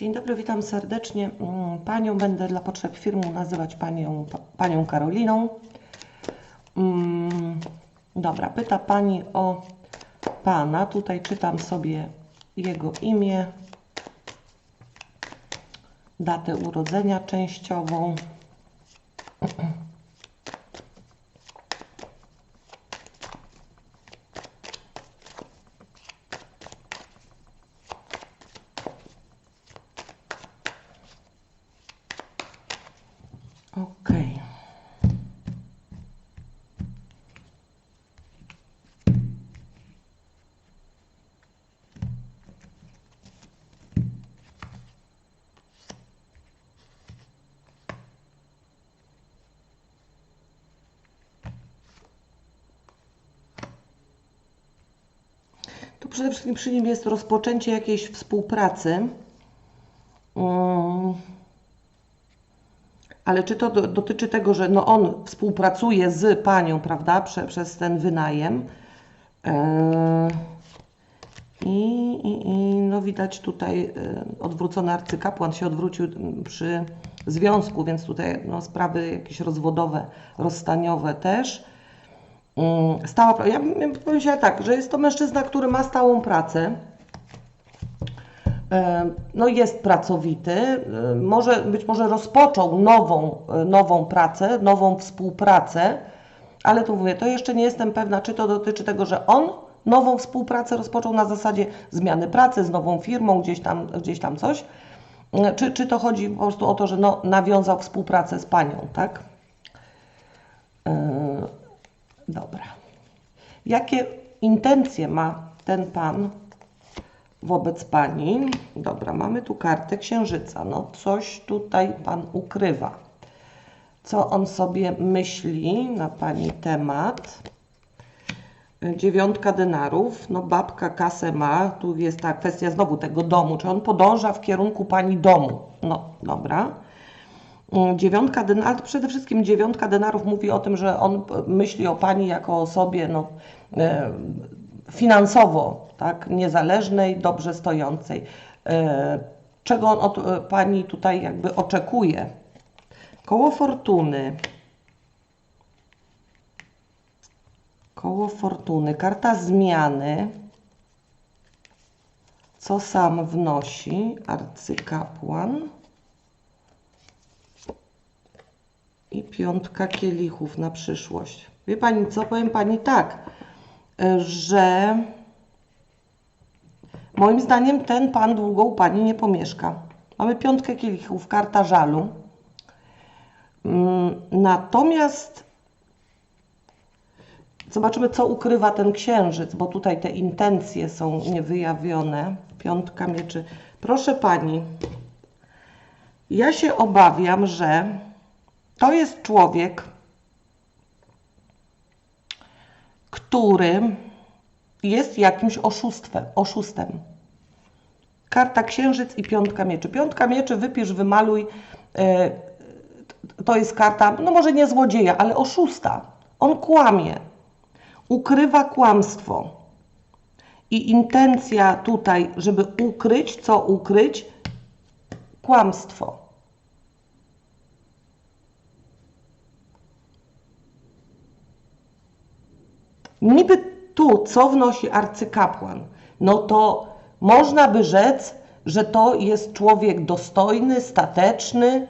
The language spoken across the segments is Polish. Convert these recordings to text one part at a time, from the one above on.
Dzień dobry, witam serdecznie. Mm, Panią będę dla potrzeb firmu nazywać panią, pa- panią Karoliną. Mm, Dobra, pyta Pani o Pana. Tutaj czytam sobie jego imię, datę urodzenia częściową. Okej. Tu przede wszystkim przy nim jest rozpoczęcie jakiejś współpracy. Mm. Ale czy to do, dotyczy tego, że no on współpracuje z panią, prawda, prze, przez ten wynajem? Eee, I, i, I no widać tutaj e, odwrócony arcykapłan się odwrócił m, przy związku, więc tutaj no, sprawy jakieś rozwodowe, rozstaniowe też. Mm, Stała, ja bym powiedziała tak, że jest to mężczyzna, który ma stałą pracę. E, No jest pracowity, e, może, być może rozpoczął nową, e, nową pracę, nową współpracę, ale tu mówię, to jeszcze nie jestem pewna, czy to dotyczy tego, że on nową współpracę rozpoczął na zasadzie zmiany pracy z nową firmą, gdzieś tam, gdzieś tam coś, czy, czy to chodzi po prostu o to, że no, nawiązał współpracę z panią, tak? E, Dobra. Jakie intencje ma ten pan wobec pani? Dobra, mamy tu kartę księżyca. No coś tutaj pan ukrywa. Co on sobie myśli na pani temat? Dziewiątka denarów, no babka kasę ma, tu jest ta kwestia znowu tego domu, czy on podąża w kierunku pani domu? No dobra. Mm, Dziewiątka denarów, przede wszystkim dziewiątka denarów mówi o tym, że on e, myśli o pani jako o osobie no, e, finansowo tak, niezależnej, dobrze stojącej. E, czego on od pani tutaj jakby oczekuje? Koło fortuny. Koło fortuny, karta zmiany. Co sam wnosi arcykapłan? Piątka kielichów na przyszłość. Wie Pani co? Powiem Pani tak, y, że moim zdaniem ten Pan długo u Pani nie pomieszka. Mamy piątkę kielichów, karta żalu. Mm, Natomiast zobaczymy, co ukrywa ten księżyc, bo tutaj te intencje są niewyjawione. Piątka mieczy. Proszę Pani, ja się obawiam, że to jest człowiek, który jest jakimś oszustwem, oszustem. Karta księżyc i piątka mieczy. Piątka mieczy, wypisz, wymaluj. e, To jest karta, no może nie złodzieja, ale oszusta. On kłamie, ukrywa kłamstwo. I intencja tutaj, żeby ukryć, co ukryć? Kłamstwo. Niby tu, co wnosi arcykapłan, no to można by rzec, że to jest człowiek dostojny, stateczny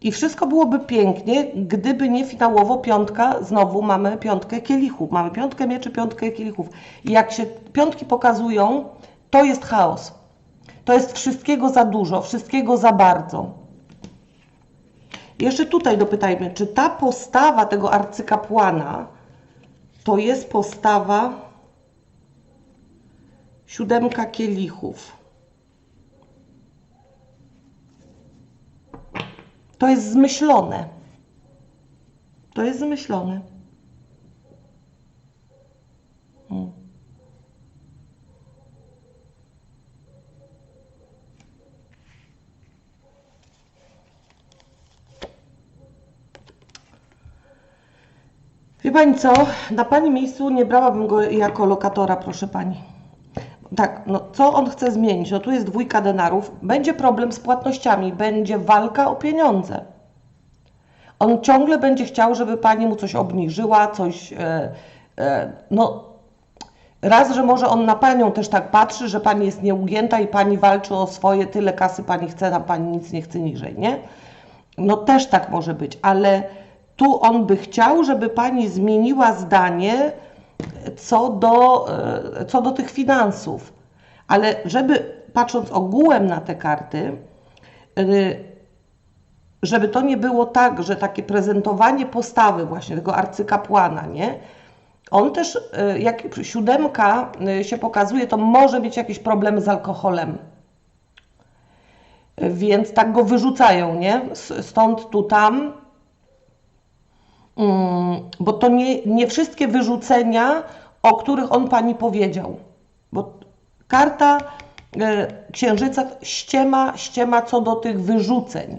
i wszystko byłoby pięknie, gdyby nie finałowo piątka, znowu mamy piątkę kielichów, mamy piątkę mieczy, piątkę kielichów. I jak się piątki pokazują, to jest chaos. To jest wszystkiego za dużo, wszystkiego za bardzo. Jeszcze tutaj dopytajmy, czy ta postawa tego arcykapłana, to jest postawa siódemka kielichów. To jest zmyślone. To jest zmyślone. Pani co? Na Pani miejscu nie brałabym go jako lokatora, proszę Pani. Tak, no co on chce zmienić? No tu jest dwójka denarów. Będzie problem z płatnościami, będzie walka o pieniądze. On ciągle będzie chciał, żeby pani mu coś obniżyła, coś. E, e, no, raz, że może on na panią też tak patrzy, że pani jest nieugięta i pani walczy o swoje, tyle kasy pani chce, a pani nic nie chce niżej, nie? No też tak może być, ale tu on by chciał, żeby pani zmieniła zdanie co do, e, co do tych finansów. Ale żeby, patrząc ogółem na te karty, e, żeby to nie było tak, że takie prezentowanie postawy właśnie tego arcykapłana, nie? On też, e, jak siódemka się pokazuje, to może mieć jakieś problemy z alkoholem. Więc tak go wyrzucają, nie? Stąd tu tam. Mm, Bo to nie, nie wszystkie wyrzucenia, o których on pani powiedział. Bo karta e, księżyca ściema, ściema co do tych wyrzuceń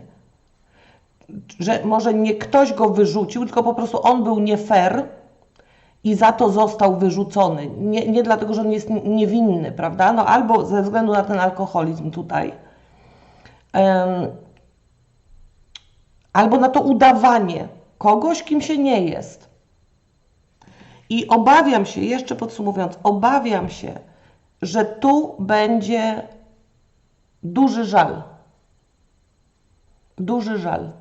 że może nie ktoś go wyrzucił, tylko po prostu on był nie fair i za to został wyrzucony. Nie, nie dlatego, że on jest niewinny, prawda? No albo ze względu na ten alkoholizm tutaj, em, albo na to udawanie kogoś, kim się nie jest. I obawiam się, jeszcze podsumowując, obawiam się, że tu będzie duży żal. Duży żal.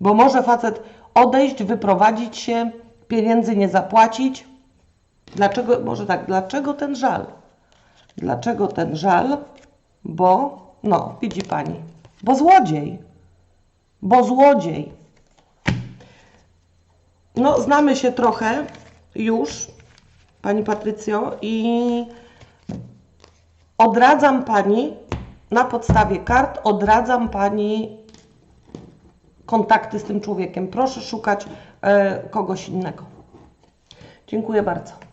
Bo może facet odejść, wyprowadzić się, pieniędzy nie zapłacić. Dlaczego, może tak, dlaczego ten żal? Dlaczego ten żal? Bo, no, widzi pani, bo złodziej. Bo złodziej. No, znamy się trochę już, pani Patrycjo, i odradzam pani na podstawie kart, odradzam pani kontakty z tym człowiekiem. Proszę szukać e, kogoś innego. Dziękuję bardzo.